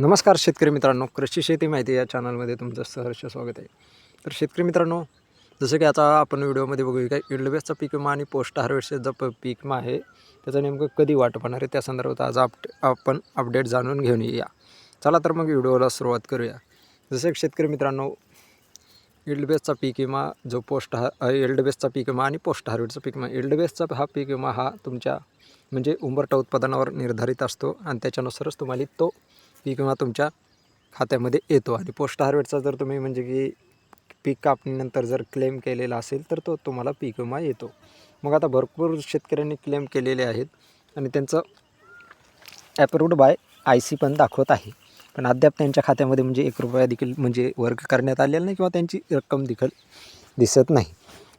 नमस्कार शेतकरी मित्रांनो. कृषी शेती माहिती या चॅनलमध्ये तुमचं सहर्ष स्वागत आहे. तर शेतकरी मित्रांनो जसं की आता आपण व्हिडिओमध्ये बघूया काय इडलबेसचा पीक विमा आणि पोस्ट हार्वेस्टचा प पीक विमा आहे. त्याचं नेमकं कधी वाटप होणार आहे त्या संदर्भात आज आप आपण अपडेट जाणून घेऊन येऊया. चला तर मग व्हिडिओला सुरुवात करूया. जसं की शेतकरी मित्रांनो इल्डबेसचा पीक विमा जो पोस्ट हा इल्डबेसचा पीक विमा आणि पोस्ट हार्वेस्टचा पीक विमा इल्डबेसचा हा पीक विमा हा तुमच्या म्हणजे उंबरटा उत्पादनावर निर्धारित असतो आणि त्याच्यानुसारच तुम्हाला तो पीक विमा तुमच्या खात्यामध्ये येतो. आणि पोस्ट हार्वेस्टचा जर तुम्ही म्हणजे की पीक कापणीनंतर जर क्लेम केलेला असेल तर तो तुम्हाला पीक विमा येतो. मग आता भरपूर शेतकऱ्यांनी क्लेम केलेले आहेत आणि त्यांचं ॲप्रूव्ड बाय आय सी पण दाखवत आहे. पण अद्याप त्यांच्या खात्यामध्ये म्हणजे एक रुपया देखील म्हणजे वर्ग करण्यात आलेला नाही किंवा त्यांची रक्कम देखील दिसत नाही.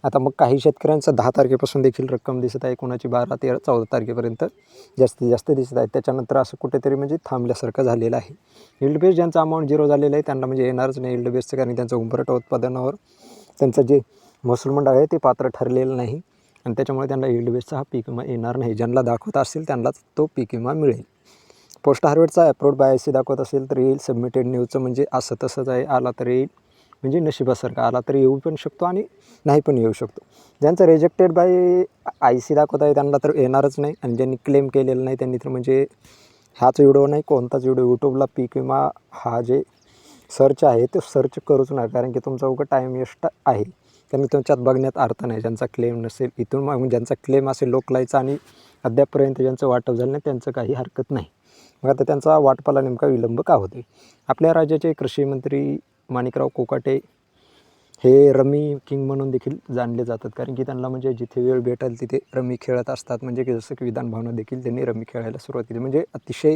आता मग काही शेतकऱ्यांचं दहा तारखेपासून देखील रक्कम दिसत आहे. कोणाची बारा तेरा चौदा तारखेपर्यंत जास्तीत जास्त दिसत आहे. त्याच्यानंतर असं कुठेतरी म्हणजे थांबल्यासारखं झालेलं आहे. इल्ड बेस ज्यांचं अमाऊंट झिरो झालेलं आहे त्यांना म्हणजे येणारच नाही इल्ड बेसचं कारण त्यांचं उंबरटा उत्पादनावर त्यांचं जे महसूल मंडळ आहे ते पात्र ठरलेलं नाही. आणि त्याच्यामुळे त्यांना इल्ड बेसचा हा पीक विमा येणार नाही. ज्यांना दाखवत असेल त्यांनाच तो पीक विमा मिळेल. पोस्ट हार्वेस्टचा अप्रोड बाय सी दाखवत असेल तर येईल. सबमिटेड न्यूजचं म्हणजे असं तसंच आहे. आला तर येईल. म्हणजे नशिबासारखा आला तर येऊ पण शकतो आणि नाही पण येऊ शकतो. ज्यांचं रिजेक्टेड बाय आय सी दाखवत आहे त्यांना तर येणारच नाही आणि ज्यांनी क्लेम केलेलं नाही त्यांनी तर म्हणजे ह्याच व्हिडिओ नाही कोणताच व्हिडिओ यूट्यूबला पीक विमा हा जे सर्च आहे ते सर्च करूच नाही कारण की तुमचा उगा टाईम वेस्ट आहे. कारण तुमच्यात बघण्यात अर्थ नाही ज्यांचा क्लेम नसेल इथून मग ज्यांचा क्लेम असेल लोकलायचा आणि अद्यापपर्यंत ज्यांचं वाटप झालं नाही त्यांचं काही हरकत नाही. मग आता त्यांचा वाटपाला नेमका विलंब का होते आपल्या राज्याचे कृषी मंत्री माणिकराव कोकाटे हे रमी किंग म्हणून देखील जाणले जातात. कारण की त्यांना म्हणजे जिथे वेळ भेटेल तिथे रमी खेळत असतात. म्हणजे की जसं की विधानभावना देखील त्यांनी रमी खेळायला सुरुवात केली. म्हणजे अतिशय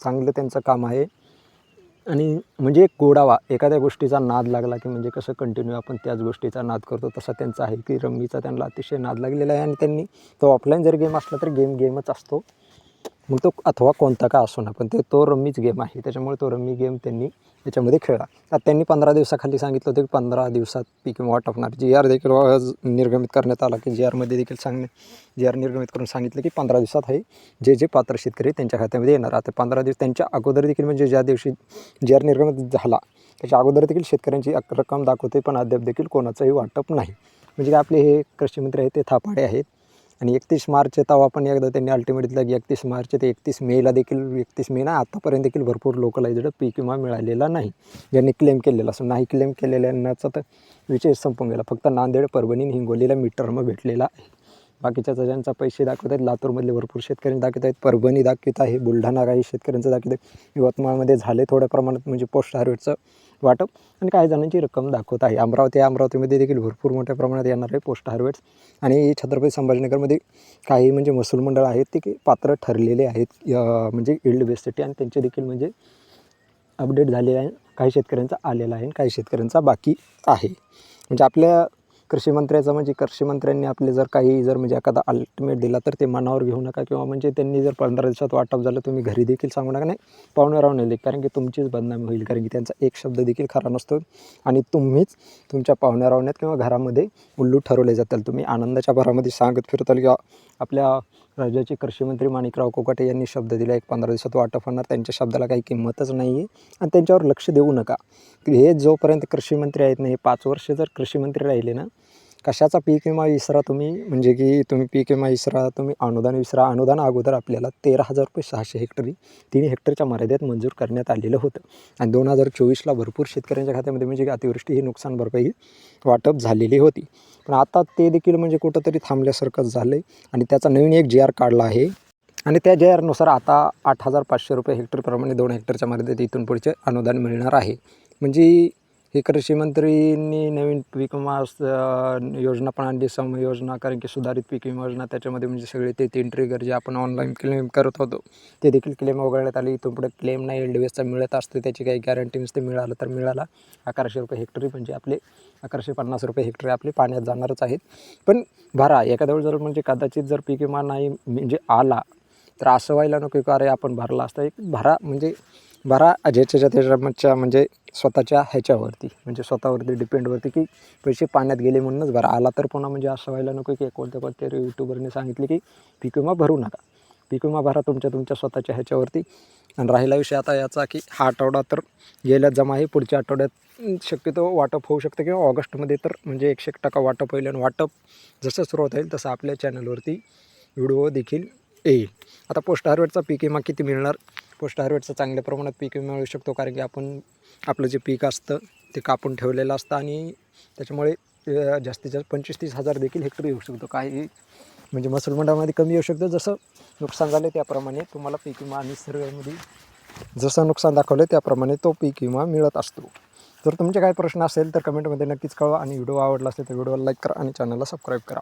चांगलं त्यांचं काम आहे. आणि म्हणजे एक गोडावा एखाद्या गोष्टीचा नाद लागला की म्हणजे कसं कंटिन्यू आपण त्याच गोष्टीचा नाद करतो तसा त्यांचा आहे की रमीचा त्यांना अतिशय नाद लागलेला आहे. आणि त्यांनी तो ऑफलाईन जर गेम असला तर गेम गेमच असतो. मग तो अथवा कोणता का असो ना पण ते तो रम्मीच गेम आहे. त्याच्यामुळे तो रम्मी गेम त्यांनी याच्यामध्ये खेळला आता त्यांनी पंधरा दिवसाखाली सांगितलं होतं की पंधरा दिवसात पीक विमा वाटप जी आर देखील निर्गमित करण्यात आला की जी आरमध्ये देखील सांगणे जी आर निर्गमित करून सांगितलं की पंधरा दिवसात हे जे जे पात्र शेतकरी त्यांच्या खात्यामध्ये येणार. आता पंधरा दिवस त्यांच्या अगोदर देखील म्हणजे ज्या दिवशी जी आर निर्गमित झाला त्याच्या अगोदर देखील शेतकऱ्यांची रक्कम दाखवते पण अद्याप देखील कोणाचंही वाटप नाही. म्हणजे आपले हे कृषीमंत्री आहेत ते थापाडे आहेत. आणि एकतीस मार्च तेव्हा पण एकदा त्यांनी अल्टिमेट दिला की एकतीस मार्च ते एकतीस मेला देखील एकतीस मे ना आतापर्यंत देखील भरपूर लोकलाइजड पीक विमा मिळालेला नाही. ज्यांनी क्लेम केलेला असं नाही क्लेम केलेल्यांनाचा तर विषय संपून गेला. फक्त नांदेड परभणी हिंगोलीला मिड टर्म भेटलेला आहे. बाकीच्या ज्यांचा पैसे दाखवत आहेत. लातूरमधले भरपूर शेतकऱ्यांनी दाखवत आहेत. परभणी दाखवत आहे. बुलढाणा काही शेतकऱ्यांचं दाखवत आहे. यवतमाळमध्ये झाले थोड्या प्रमाणात म्हणजे पोस्ट हार्वेस्टचं वाटप. आणि काही जणांची रक्कम दाखवत आहे. अमरावती अमरावतीमध्ये देखील भरपूर मोठ्या प्रमाणात येणार आहे पोस्ट हार्वेस्ट. आणि छत्रपती संभाजीनगरमध्ये काही म्हणजे महसूल मंडळ आहेत ते की पात्र ठरलेले आहेत. म्हणजे इल्ड बेससाठी आणि त्यांचे देखील म्हणजे अपडेट झालेले आहे. काही शेतकऱ्यांचा आलेला आहे आणि काही शेतकऱ्यांचा बाकी आहे. म्हणजे आपल्या कृषीमंत्र्याचं म्हणजे कृषी मंत्र्यांनी आपले जर काही जर म्हणजे एखादा अल्टिमेट दिला तर ते मनावर घेऊ नका किंवा म्हणजे त्यांनी जर पंधरा दिवसात वाटप झालं तुम्ही घरी देखील सांगू नका. नाही पाहुणे राहून येईल कारण की तुमचीच बदनामी होईल कारण की त्यांचा एक शब्द देखील खरा नसतो. आणि तुम्हीच तुमच्या पाहुण्या रावण्यात किंवा घरामध्ये उल्लू ठरवले जातील. तुम्ही आनंदाच्या भरामध्ये सांगत फिरताल किंवा आपल्या राज्याचे कृषी मंत्री माणिकराव कोकाटे यांनी शब्द दिला. एक पंधरा दिवसात वाटप होणार. त्यांच्या शब्दाला काही किंमतच नाही आहे आणि त्यांच्यावर लक्ष देऊ नका. हे जोपर्यंत कृषीमंत्री आहेत ना हे पाच वर्ष जर कृषीमंत्री राहिले ना कशाचा पीक विमा विसरा तुम्ही? म्हणजे की तुम्ही पीक विमा विसरा तुम्ही अनुदान विसरा. अनुदान अगोदर आपल्याला तेरा हजार रुपये सहाशे हेक्टरी तीन हेक्टरच्या मर्यादेत मंजूर करण्यात आलेलं होतं. आणि दोन हजार चोवीसला भरपूर शेतकऱ्यांच्या खात्यामध्ये म्हणजे की अतिवृष्टी ही नुकसान भरपाई वाटप झालेली होती. पण आता ते देखील म्हणजे कुठंतरी थांबल्यासारखं झालं आहे आणि त्याचा नवीन एक जी आर काढला आहे. आणि त्या जे आरनुसार आता आठ हजार पाचशे रुपये हेक्टरप्रमाणे दोन हेक्टरच्या मर्यादेत इथून पुढचे अनुदान मिळणार आहे. म्हणजे हे कृषी मंत्रींनी नवीन पीक विमा योजना पण आणली सम योजना कारण की सुधारित पीक विमा योजना त्याच्यामध्ये म्हणजे सगळे ते तीन ट्रिगर जे आपण ऑनलाईन क्लेम करत होतो ते देखील क्लेम वगळण्यात आले. इथून पुढे क्लेम नाही एल डी एसचा मिळत असते त्याची काही गॅरंटी नसते मिळालं तर मिळाला. अकराशे रुपये हेक्टरी म्हणजे आपले अकराशे पन्नास रुपये हेक्टरी आपले पाण्यात जाणारच आहेत. पण भरा एखाद्या वेळेस जर म्हणजे कदाचित जर पीक विमा नाही म्हणजे आला तर असं व्हायला नको की अरे आपण भरला असता. एक भरा म्हणजे भरा ज्याच्या त्याच्या म्हणजे स्वतःच्या ह्याच्यावरती म्हणजे स्वतःवरती डिपेंडवरती की पैसे पाण्यात गेले म्हणूनच भरा आला तर पुन्हा म्हणजे असं व्हायला नको की कोणत्या कोणत्या यूट्यूबरने सांगितले की पीक विमा भरू नका. पीक विमा भरा तुमच्या तुमच्या स्वतःच्या ह्याच्यावरती. आणि राहिला विषय आता याचा की हा आठवडा तर गेल्या जमा आहे पुढच्या आठवड्यात शक्यतो वाटप होऊ शकतं किंवा ऑगस्टमध्ये तर म्हणजे एकशे एक टक्का वाटप होईल. आणि वाटप जसं सुरुवात होईल तसं आपल्या चॅनलवरती व्हिडिओ देखील येईल. आता पोस्ट हार्वेटचा पीक विमा किती मिळणार? पोस्ट हार्वेटचा चांगल्या प्रमाणात पीक विमा मिळू शकतो कारण की आपण आपलं जे पीक असतं ते कापून ठेवलेलं असतं आणि त्याच्यामुळे जास्तीत जास्त पंचवीस तीस हजार देखील हेक्टर येऊ शकतो. काही म्हणजे महसूल मंडळामध्ये कमी येऊ शकतं. जसं नुकसान झालं त्याप्रमाणे तुम्हाला पीक विमा आणि सर्वेमध्ये जसं नुकसान दाखवलं त्याप्रमाणे तो पीक विमा मिळत असतो. जर तुमचे काही प्रश्न असेल तर कमेंटमध्ये नक्कीच कळवा आणि व्हिडिओ आवडला असेल तर व्हिडिओला लाईक करा आणि चॅनलला सबस्क्राईब करा.